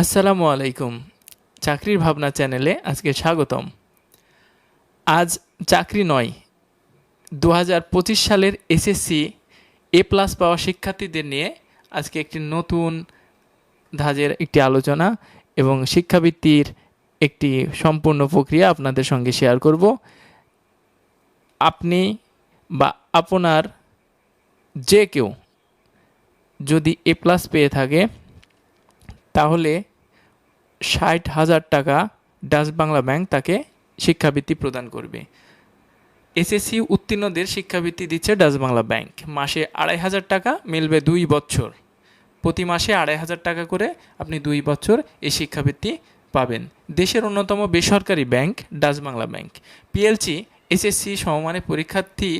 আসসালামু আলাইকুম। চাকরির ভাবনা চ্যানেলে আজকে স্বাগতম। আজ চাকরি নয়। দু সালের এসএসসি এ প্লাস পাওয়া শিক্ষার্থীদের নিয়ে আজকে একটি নতুন ধাজের একটি আলোচনা এবং শিক্ষাবৃত্তির একটি সম্পূর্ণ প্রক্রিয়া আপনাদের সঙ্গে শেয়ার করব। আপনি বা আপনার যে কেউ যদি এ প্লাস পেয়ে থাকে, তাহলে ষাট হাজার টাকা ডাচ বাংলা ব্যাংক তাকে শিক্ষাবৃত্তি প্রদান করবে। এসএসসি উত্তীর্ণদের শিক্ষাবৃত্তি দিচ্ছে ডাচ বাংলা ব্যাংক। মাসে আড়াই হাজার টাকা মিলবে দুই বছর। প্রতি মাসে আড়াই হাজার টাকা করে আপনি দুই বছর এই শিক্ষাবৃত্তি পাবেন। দেশের অন্যতম বেসরকারি bank Dutch Bangla bank. PLC SSC সমমানের পরীক্ষার্থী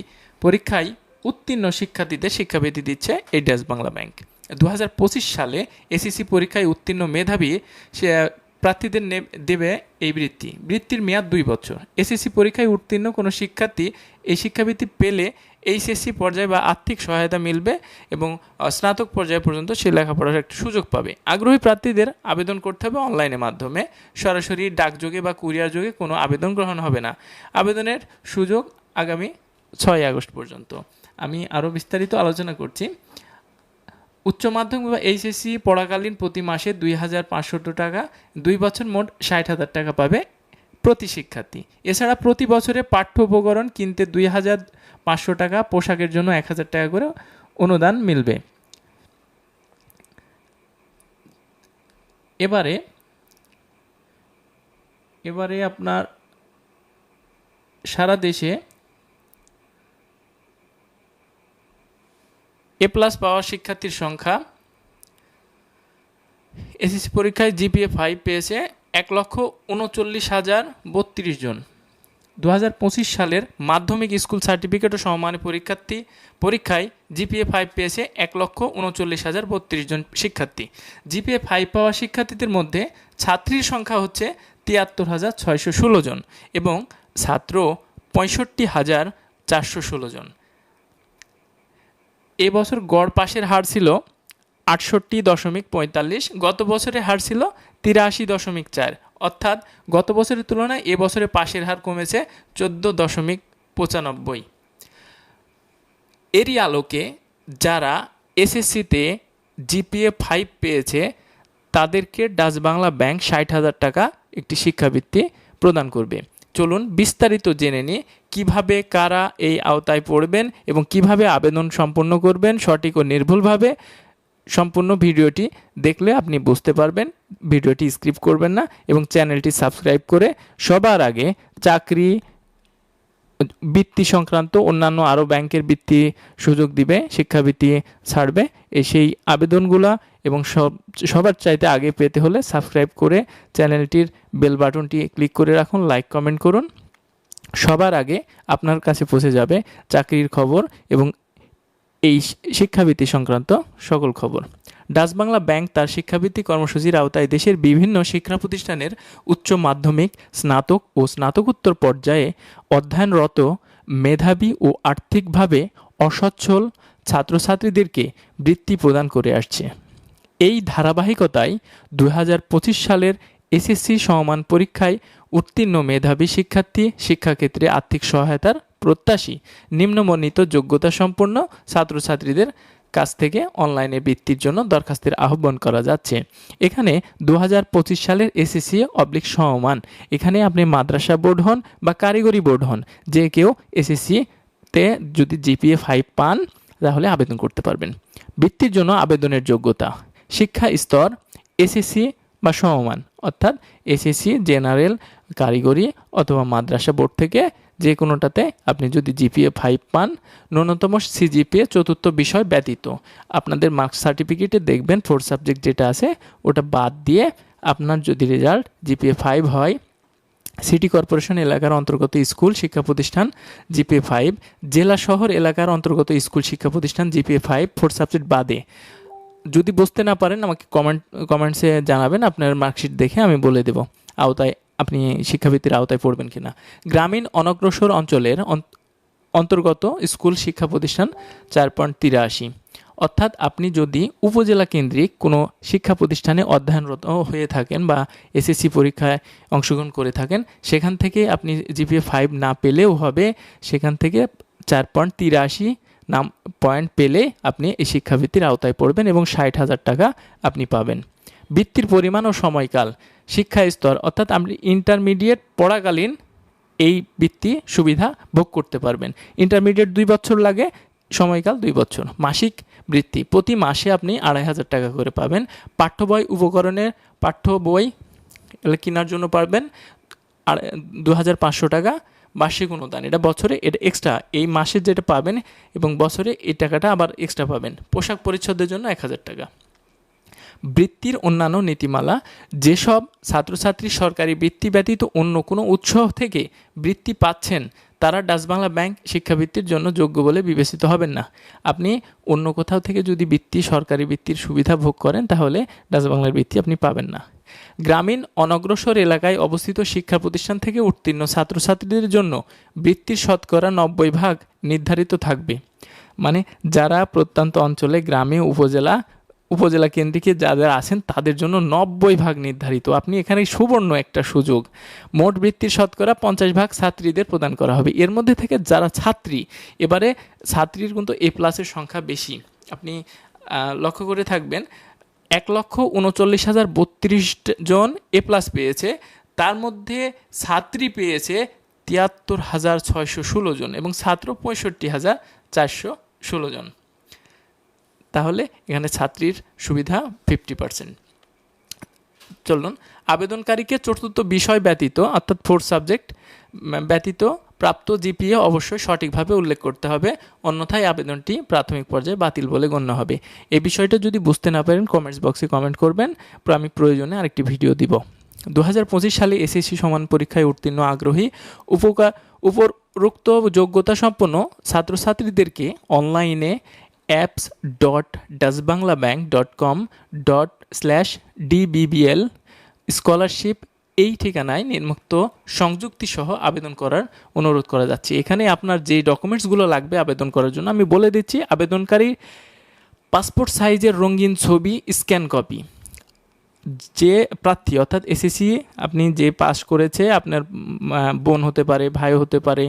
পরীক্ষায় উত্তীর্ণ শিক্ষার্থীদের শিক্ষাবৃত্তি দিচ্ছে এই ডাচ বাংলা ব্যাংক। দু হাজার পঁচিশ সালে এসএসসি পরীক্ষায় উত্তীর্ণ মেধাবী, সে প্রার্থীদের দেবে এই বৃত্তি। বৃত্তির মেয়াদ দুই বছর। এসএসসি পরীক্ষায় উত্তীর্ণ কোনো শিক্ষার্থী এই শিক্ষাবৃত্তি পেলে এইচএসসি পর্যায়ে বা আর্থিক সহায়তা মিলবে এবং স্নাতক পর্যায় পর্যন্ত সে লেখাপড়ার একটা সুযোগ পাবে। আগ্রহী প্রার্থীদের আবেদন করতে হবে অনলাইনের মাধ্যমে। সরাসরি ডাকযোগে বা কুরিয়ার যোগে কোনো আবেদন গ্রহণ হবে না। আবেদনের সুযোগ আগামী ছয় আগস্ট পর্যন্ত। আমি আরও বিস্তারিত আলোচনা করছি। উচ্চ মাধ্যমিক বা এইচএসসি পড়াকালীন প্রতি মাসে দুই হাজার পাঁচশো টাকা, দুই বছর মোট ষাট হাজার টাকা পাবে প্রতি শিক্ষার্থী। এছাড়া প্রতি বছরে পাঠ্য উপকরণ কিনতে দুই হাজার পাঁচশো টাকা, পোশাকের জন্য এক হাজার টাকা করে অনুদান মিলবে। এবারে এবারে আপনার সারা দেশে এ প্লাস পাওয়া শিক্ষার্থীর সংখ্যা এসএসসি পরীক্ষায় জিপিএ ফাইভ পেয়েছে এক লক্ষ উনচল্লিশ হাজার বত্রিশ জন। দু হাজার পঁচিশ সালের মাধ্যমিক স্কুল সার্টিফিকেট ও সমমানের পরীক্ষার্থী, পরীক্ষায় জিপিএ ফাইভ পেয়েছে এক লক্ষ উনচল্লিশ হাজার বত্রিশ জন শিক্ষার্থী। জিপিএ ফাইভ পাওয়া শিক্ষার্থীদের মধ্যে ছাত্রীর সংখ্যা হচ্ছে তিয়াত্তর হাজার ছয়শো ষোলো জন এবং ছাত্র পঁয়ষট্টি হাজার চারশো ষোলো জন। এবছর গড় পাশের হার ছিল আটষট্টি দশমিক পঁয়তাল্লিশ, গত বছরের হার ছিল তিরাশি দশমিক চার। অর্থাৎ গত বছরের তুলনায় এবছরে পাশের হার কমেছে চোদ্দ দশমিক পঁচানব্বই। এরই আলোকে যারা এসএসসিতে জিপিএ ফাইভ পেয়েছে, তাদেরকে ডাচ বাংলা ব্যাংক ষাট হাজার টাকা একটি শিক্ষাবৃত্তি প্রদান করবে। চলুন বিস্তারিত জেনে নিই কীভাবে কারা এই আওতায় পড়বেন এবং কীভাবে আবেদন সম্পন্ন করবেন সঠিক ও নির্ভুলভাবে। সম্পূর্ণ ভিডিওটি দেখলে আপনি বুঝতে পারবেন, ভিডিওটি স্কিপ করবেন না এবং চ্যানেলটি সাবস্ক্রাইব করে সবার আগে চাকরি, বৃত্তি সংক্রান্ত অন্যান্য আরও ব্যাংকের বৃত্তি সুযোগ দিবে, শিক্ষাবৃত্তি ছাড়বে সেই আবেদনগুলা এবং সব, সবার চাইতে আগে পেতে হলে সাবস্ক্রাইব করে চ্যানেলটির বেল বাটনটি ক্লিক করে রাখুন, লাইক, কমেন্ট করুন। সবার আগে আপনার কাছে পৌঁছে যাবে চাকরির খবর এবং এই শিক্ষাবৃত্তি সংক্রান্ত সকল খবর। ডাচ বাংলা ব্যাংক তার শিক্ষাবৃত্তি কর্মসূচির আওতায় দেশের বিভিন্ন শিক্ষা প্রতিষ্ঠানের উচ্চ মাধ্যমিক, স্নাতক ও স্নাতকোত্তর পর্যায়ে অধ্যয়নরত মেধাবী ও আর্থিকভাবে অসচ্ছল ছাত্রছাত্রীদেরকে বৃত্তি প্রদান করে আসছে। এই ধারাবাহিকতায় দু হাজার পঁচিশ সালের এসএসসি সমমান পরীক্ষায় উত্তীর্ণ মেধাবী শিক্ষার্থী শিক্ষাক্ষেত্রে আর্থিক সহায়তার প্রত্যাশী নিম্নমণ্ডিত যোগ্যতা সম্পন্ন ছাত্রছাত্রীদের কাছ থেকে অনলাইনে বৃত্তির জন্য দরখাস্তের আহ্বান করা যাচ্ছে। এখানে দু হাজার পঁচিশ সালের এসএসসি অবলিক সমমান। এখানে আপনি মাদ্রাসা বোর্ড হন বা কারিগরি বোর্ড হন, যে কেউ এসএসসি তে যদি জিপিএ ফাইভ পান, তাহলে আবেদন করতে পারবেন। বৃত্তির জন্য আবেদনের যোগ্যতা। শিক্ষা স্তর, এসএসসি বা সমমান, অর্থাৎ এসএসসি, জেনারেল, কারিগরি অথবা মাদ্রাসা বোর্ড থেকে যে কোনোটাতে আপনি যদি জিপিএ ফাইভ পান, ন্যূনতম সিজিপিএ চতুর্থ বিষয় ব্যতীত। আপনাদের মার্কস সার্টিফিকেটে দেখবেন ফোর্থ সাবজেক্ট যেটা আছে, ওটা বাদ দিয়ে আপনার যদি রেজাল্ট জিপিএ ফাইভ হয়, সিটি কর্পোরেশন এলাকার অন্তর্গত স্কুল শিক্ষা প্রতিষ্ঠান জিপিএ ফাইভ, জেলা শহর এলাকার অন্তর্গত স্কুল শিক্ষা প্রতিষ্ঠান জিপিএ ফাইভ, ফোর্থ সাবজেক্ট বাদে। যদি বুঝতে না পারেন, আমাকে কমেন্ট কমেন্টসে জানাবেন। আপনার মার্কশিট দেখে আমি বলে দেব আওতায় আপনি শিক্ষাবৃত্তির আওতায় পড়বেন কিনা। গ্রামীণ অনগ্রসর অঞ্চলের অন্তর্গত স্কুল শিক্ষা প্রতিষ্ঠান চার পয়েন্ট তিরাশি। অর্থাৎ আপনি যদি উপজেলা কেন্দ্রিক কোনো শিক্ষা প্রতিষ্ঠানে অধ্যয়নরত হয়ে থাকেন বা এসএসসি পরীক্ষায় অংশগ্রহণ করে থাকেন, সেখান থেকে আপনি জিপিএ ফাইভ না পেলেও হবে, সেখান থেকে চার পয়েন্ট তিরাশি নাম পয়েন্ট পেলে আপনি এই শিক্ষাবৃত্তির আওতায় পড়বেন এবং ষাট হাজার টাকা আপনি পাবেন। বৃত্তির পরিমাণ ও সময়কাল, শিক্ষা স্তর, অর্থাৎ আপনি ইন্টারমিডিয়েট পড়াকালীন এই বৃত্তি সুবিধা ভোগ করতে পারবেন। ইন্টারমিডিয়েট দুই বছর লাগে, সময়কাল দুই বছর। মাসিক বৃত্তি, প্রতি মাসে আপনি আড়াই হাজার টাকা করে পাবেন। পাঠ্য বই উপকরণের পাঠ্য বই কেনার জন্য পারবেন দু হাজার পাঁচশো টাকা। বার্ষিক অনুদান। এটা বছরে এটা এক্সট্রা এই মাসে যেটা পাবেন এবং বছরে এই টাকাটা আবার এক্সট্রা পাবেন। পোশাক পরিচ্ছদের জন্য এক হাজার টাকা। বৃত্তির অন্যান্য নীতিমালা, যেসব ছাত্রছাত্রী সরকারি বৃত্তি ব্যতীত অন্য কোনো উৎস থেকে বৃত্তি পাচ্ছেন, তারা ডাচবাংলা ব্যাংক শিক্ষাবৃত্তির জন্য যোগ্য বলে বিবেচিত হবেন না। আপনি অন্য কোথাও থেকে যদি বৃত্তি সরকারি বৃত্তির সুবিধা ভোগ করেন, তাহলে ডাচবাংলার বৃত্তি আপনি পাবেন না। গ্রামীণ অনগ্রসর এলাকায় অবস্থিত শিক্ষা প্রতিষ্ঠান থেকে উত্তীর্ণ ছাত্রছাত্রীদের জন্য বৃত্তির শতকরা নব্বই ভাগ নির্ধারিত থাকবে। মানে যারা প্রত্যন্ত অঞ্চলে, গ্রামে, উপজেলা উপজেলা কেন্দ্রিকে যাদের আছেন তাদের জন্য নব্বই ভাগ নির্ধারিত। আপনি এখানে সুবর্ণ একটা সুযোগ। মোট বৃত্তির শতকরা পঞ্চাশ ভাগ ছাত্রীদের প্রদান করা হবে। এর মধ্যে থেকে যারা ছাত্রী, এবারে ছাত্রীর কিন্তু এ প্লাসের সংখ্যা বেশি। আপনি লক্ষ্য করে থাকবেন এক লক্ষ উনচল্লিশ হাজার বত্রিশ জন এ প্লাস পেয়েছে। তার মধ্যে ছাত্রী পেয়েছে তিয়াত্তর হাজার ছয়শো ষোলো জন এবং ছাত্র পঁয়ষট্টি হাজার চারশো ষোলো জন। তাহলে এখানে ছাত্রীর সুবিধা ফিফটি পার্সেন্ট চলুন, আবেদনকারীকে চতুর্থ বিষয় ব্যতীত, অর্থাৎ ফোর্থ সাবজেক্ট ব্যতীত প্রাপ্ত জিপিএ অবশ্যই সঠিকভাবে উল্লেখ করতে হবে। অন্যথায় আবেদনটি প্রাথমিক পর্যায়ে বাতিল বলে গণ্য হবে। এই বিষয়টা যদি বুঝতে না পারেন কমেন্টস বক্সে কমেন্ট করবেন। আমি প্রয়োজনে আরেকটি ভিডিও দিব। দু হাজার পঁচিশ সালে এসএসসি সমান পরীক্ষায় উত্তীর্ণ আগ্রহী উপকার উপরোক্ত যোগ্যতা সম্পন্ন ছাত্রছাত্রীদেরকে অনলাইনে apps dot dutchbangla bank dot com dot slash DBBL scholarship এই ঠিকানায় নির্মুক্ত সংযুক্তি সহ আবেদন করার অনুরোধ করা যাচ্ছে। এখানে আপনার যে ডকুমেন্টসগুলো লাগবে আবেদন করার জন্য আমি বলে দিচ্ছি, আবেদনকারী পাসপোর্ট সাইজের রঙিন ছবি, স্ক্যান কপি। যে প্রার্থী, অর্থাৎ এসএসসি আপনি যে পাস করেছে, আপনার বোন হতে পারে, ভাই হতে পারে,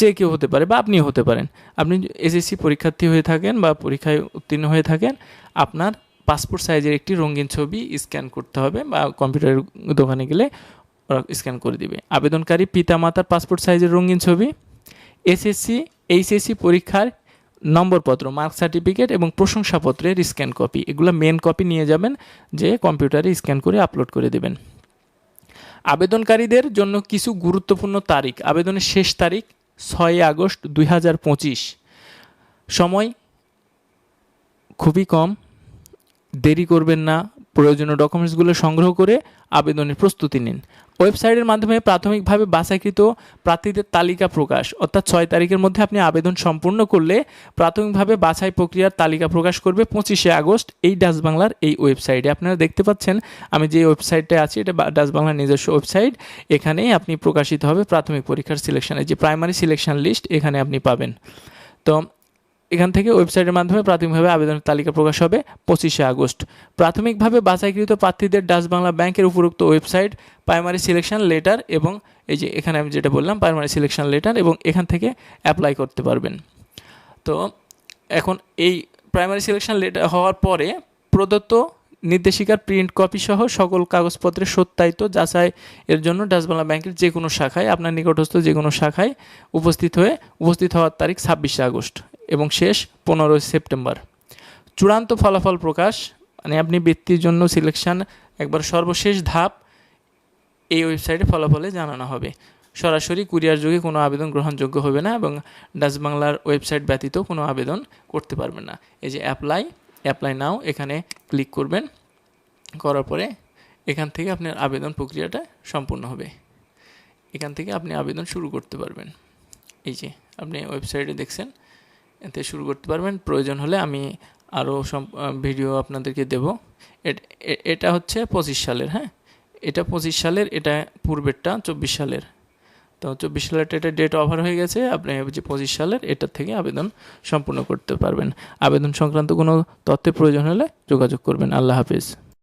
যে কেউ হতে পারে বা আপনিও হতে পারেন। আপনি এসএসসি পরীক্ষার্থী হয়ে থাকেন বা পরীক্ষায় উত্তীর্ণ হয়ে থাকেন, আপনার পাসপোর্ট সাইজের একটি রঙিন ছবি স্ক্যান করতে হবে বা কম্পিউটারের দোকানে গেলে স্ক্যান করে দিবে। আবেদনকারী পিতামাতার পাসপোর্ট সাইজের রঙিন ছবি এসএসসি এইচএসসি পরীক্ষার নম্বরপত্র, মার্ক সার্টিফিকেট এবং প্রশংসাপত্রের স্ক্যান কপি। এগুলো মেন কপি নিয়ে যাবেন যে কম্পিউটারে স্ক্যান করে আপলোড করে দেবেন। আবেদনকারীদের জন্য কিছু গুরুত্বপূর্ণ তারিখ। আবেদনের শেষ তারিখ ছয় আগস্ট দুই হাজার পঁচিশ। সময় খুবই কম। দেরি করবেন না, প্রয়োজনীয় ডকুমেন্টসগুলো সংগ্রহ করে আবেদনের প্রস্তুতি নিন। ওয়েবসাইটের মাধ্যমে প্রাথমিকভাবে বাছাইকৃত প্রার্থীদের তালিকা প্রকাশ, অর্থাৎ ছয় তারিখের মধ্যে আপনি আবেদন সম্পূর্ণ করলে প্রাথমিকভাবে বাছাই প্রক্রিয়ার তালিকা প্রকাশ করবে পঁচিশে আগস্ট এই ডাচ বাংলার এই ওয়েবসাইটে। আপনারা দেখতে পাচ্ছেন, আমি যে ওয়েবসাইটে আছি, এটা ডাচ বাংলার নিজস্ব ওয়েবসাইট। এখানেই আপনি প্রকাশিত হবে প্রাথমিক পরীক্ষার সিলেকশনের যে প্রাইমারি সিলেকশন লিস্ট এখানে আপনি পাবেন। তো এখান থেকে ওয়েবসাইটের মাধ্যমে প্রাথমিকভাবে আবেদনের তালিকা প্রকাশ হবে পঁচিশে আগস্ট। প্রাথমিকভাবে বাছাইকৃত প্রার্থীদের ডাচ বাংলা ব্যাংকের উপরোক্ত ওয়েবসাইট প্রাইমারি সিলেকশন লেটার এবং এই যে এখানে আমি যেটা বললাম প্রাইমারি সিলেকশন লেটার এবং এখান থেকে অ্যাপ্লাই করতে পারবেন। তো এখন এই প্রাইমারি সিলেকশন লেটার হওয়ার পরে প্রদত্ত নির্দেশিকার প্রিন্ট কপি সহ সকল কাগজপত্রের সত্যায়িত যাচাই এর জন্য ডাচবাংলা ব্যাংকের যে কোনো শাখায়, আপনার নিকটস্থ যে কোনো শাখায় উপস্থিত হয়ে উপস্থিত হওয়ার তারিখ ছাব্বিশে আগস্ট। এবং শেষ পনেরোই সেপ্টেম্বর। চূড়ান্ত ফলাফল প্রকাশ মানে আপনি বৃত্তির জন্য সিলেকশন একবার সর্বশেষ ধাপ এই ওয়েবসাইটে ফলাফলে জানানো হবে। সরাসরি কুরিয়ার যোগে কোনো আবেদন গ্রহণযোগ্য হবে না এবং ডাচ বাংলার ওয়েবসাইট ব্যতীত কোনো আবেদন করতে পারবেন না। এই যে অ্যাপ্লাই অ্যাপ্লাই নাও এখানে ক্লিক করবেন। করার পরে এখান থেকে আপনার আবেদন প্রক্রিয়াটা সম্পূর্ণ হবে। এখান থেকে আপনি আবেদন শুরু করতে পারবেন। এই যে আপনি ওয়েবসাইটে দেখছেন এতে শুরু করতে পারবেন। প্রয়োজন হলে আমি আরও ভিডিও আপনাদেরকে দেব। এটা হচ্ছে পঁচিশ সালের হ্যাঁ? এটা পঁচিশ সালের, এটা পূর্বেরটা চব্বিশ সালের। তো চব্বিশ সালের এটা ডেট ওভার হয়ে গেছে। আপনি যে পঁচিশ সালের, এটার থেকে আবেদন সম্পূর্ণ করতে পারবেন। আবেদন সংক্রান্ত কোনো তথ্যের প্রয়োজন হলে যোগাযোগ করবেন। আল্লাহ হাফিজ।